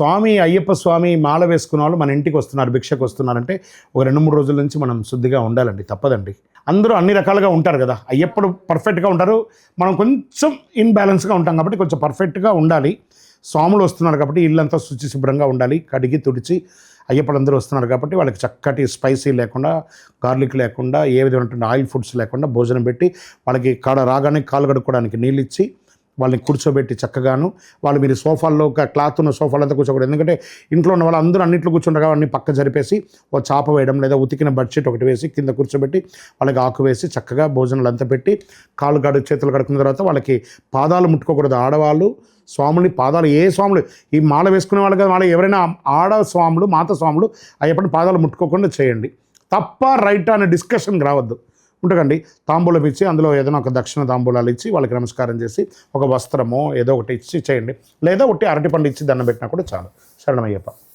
స్వామి అయ్యప్ప స్వామి మాల వేసుకున్న వాళ్ళు మన ఇంటికి వస్తున్నారు భిక్షకు వస్తున్నారంటే ఒక రెండు మూడు రోజుల నుంచి మనం శుద్ధిగా ఉండాలండి తప్పదండి. అందరూ అన్ని రకాలుగా ఉంటారు కదా అయ్యప్పుడు పర్ఫెక్ట్గా ఉంటారు మనం కొంచెం ఇన్బ్యాలెన్స్గా ఉంటాం కాబట్టి కొంచెం పర్ఫెక్ట్గా ఉండాలి. స్వాములు వస్తున్నారు కాబట్టి ఇల్లంతా శుచి శుభ్రంగా ఉండాలి కడిగి తుడిచి అయ్యప్పలందరూ వస్తున్నారు కాబట్టి వాళ్ళకి చక్కటి స్పైసీ లేకుండా గార్లిక్ లేకుండా ఏ విధమైనటువంటి ఆయిల్ ఫుడ్స్ లేకుండా భోజనం పెట్టి వాళ్ళకి కాడ రాగానే కాలు కడుక్కోవడానికి నీళ్ళు ఇచ్చి వాళ్ళని కూర్చోబెట్టి చక్కగాను వాళ్ళు మీరు సోఫాల్లో ఒక క్లాత్ ఉన్న సోఫాలు అంతా కూర్చోకూడదు. ఎందుకంటే ఇంట్లో ఉన్న వాళ్ళు అందరూ అన్నింటిలో కూర్చుంటారు అన్ని పక్క జరిపేసి ఓ చాప వేయడం లేదా ఉతికిన బడ్షీట్ ఒకటి వేసి కింద కూర్చోబెట్టి వాళ్ళకి ఆకు వేసి చక్కగా భోజనాలు అంతా పెట్టి కాళ్ళు గడు చేతులు కడుకున్న తర్వాత వాళ్ళకి పాదాలు ముట్టుకోకూడదు. ఆడవాళ్ళు స్వాముని పాదాలు ఏ స్వాములు ఈ మాల వేసుకునే వాళ్ళు కదా వాళ్ళ ఎవరైనా ఆడ స్వాములు మాత స్వాములు అయ్యప్పటి పాదాలు ముట్టుకోకుండా చేయండి. తప్ప రైట్ అనే డిస్కషన్కి రావద్దు. ఉండకండి తాంబూలం ఇచ్చి అందులో ఏదైనా ఒక దక్షిణ తాంబూలాలు ఇచ్చి వాళ్ళకి నమస్కారం చేసి ఒక వస్త్రమో ఏదో ఒకటి ఇచ్చి చేయండి. లేదా ఒకటి అరటిపండు ఇచ్చి దండం పెట్టినా కూడా చాలు. శరణమయ్యప్ప.